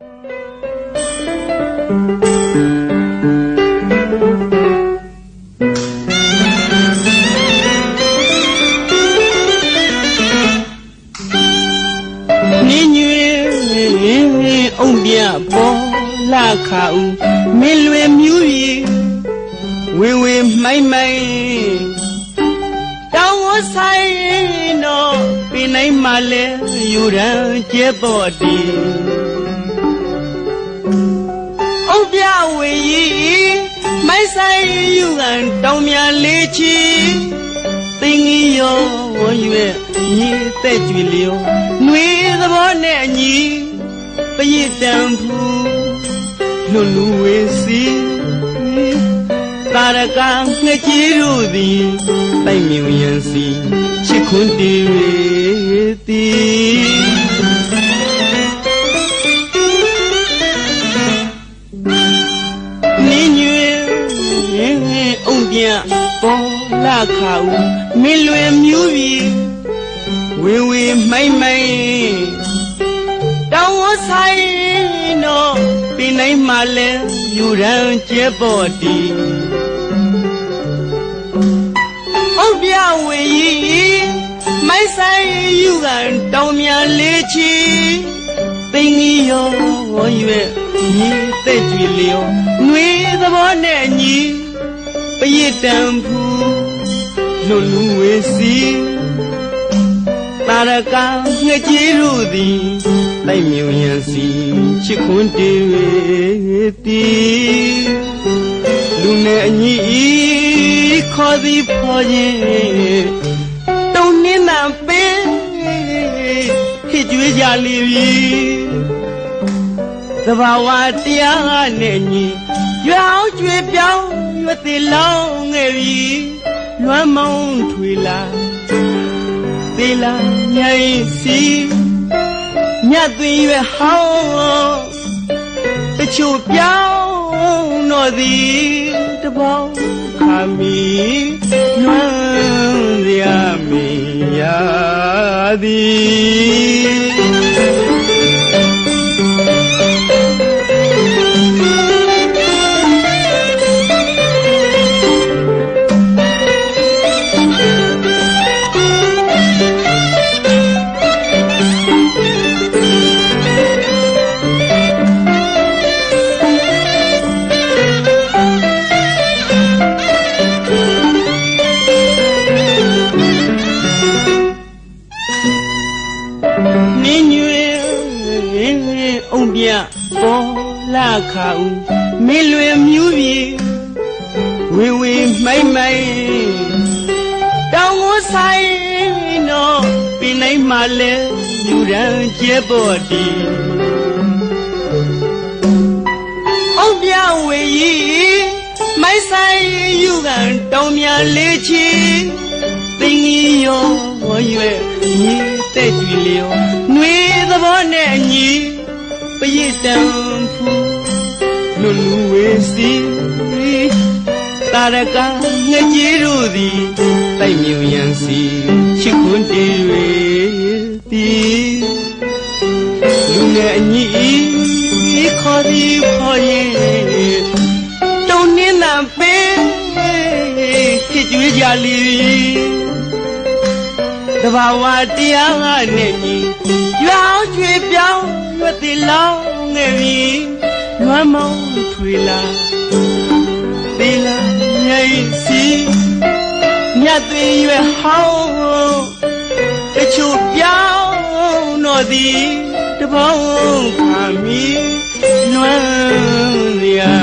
နင်းညွေအုံပြပေါ်လာခါဦးမင်းလွင်မြူရီဝင်းဝင်းမိုင်းမိုင်းတောင်းဝဆိုင်တော့ပြနိုင်မှလဲယူရန်ကျဲပေါ်တီအုံ ပြဝေရီမိုင်းဆိုင်ယူကန်တောင်းမြန်လေးချီသိငီရောဝရွယ်ညီတဲ့ကြွေလျောနှွေသဘောနဲ့အညီပရစ်တံဖူလွန်လူဝေစီတာရကငှက်ကြီးတို့သည်တိုက်မြုံရန်စီချစ်ခွန်းတီဝေတီ လာခါဦးမင်းလွင်မြူပြီးဝေဝေမိုင်မိုင်တောင်းဝဆိုင်တော့ပြနိုင်မှလဲယူရန်ကျဲပေါ်တီဟုတ်ပြဝေကြီးမိုက်ဆိုင်ယူကန်တောင်းမြန်လေးချီသိငီရောရွယ်ညီတဲ့ကြွေလျောနှွေသဘောနဲ့ညီပရစ်တံဖူ လွန်လူဝေစီတာရကငှက်ကြီးတို့သည်လိုက်မြုံရန်စီချစ်ခွန်းတေဝေတီလူနဲ့အညီခေါ်သည်ဖော်ခြင်းတုံနှင်းနာပေးဟစ်ကြွေးကြလိပြီသဘာဝတရားနဲ့ညီရွေအောင်ကျွေပြောင်းရွသေးလောင်းငယ်ပြီ လွမ်းမောင်းထွေလာသေးလာမြိုင်စီမြတ်သွင်းရွယ်ဟောင်းတချို့ပြောင်းတော့သည်တပေါင်းခါမီလွမ်းရမီရသည် နင်းညွေအုံပြပေါ်လာခါဦးမင်းလွင်မြူးပြီဝေဝေမိုင်မိုင်တောင်းကိုဆိုင်တော့ပြနိုင်မှလဲယူရန်ကျဲပေါ်တီအုံပြဝေကြီးမိုက်ဆိုင်ယူကန်တောင်းမြန်လေးချီသိငီရောဝရွယ်ညီ တဲ့ကြွေလျောနှွေသဘောနဲ့အညီပရစ်တံဖူလွန်လူဝေစီတာရကငှက်ကြီးတို့သည်တိုက်မြုံရန်စီချစ်ခွန်းတေဝေတီလူငယ်အညီခေါ်သည်ခေါ်ရင်တုံနှင်းနာပေးချစ်ကြွေးကြလိ တဘာဝတရားနဲ့ညီရွာအောင်ကျွေပြောင်းရွတ်တိလောင်းငယ်ပြီလွမ်းမောင်းထွေလာသီလာမြိတ်စီမြတ်သွေးရွယ်ဟောင်းတချို့ပြောင်းတော့သည်တပေါင်းခါမီလွမ်းရမီရာ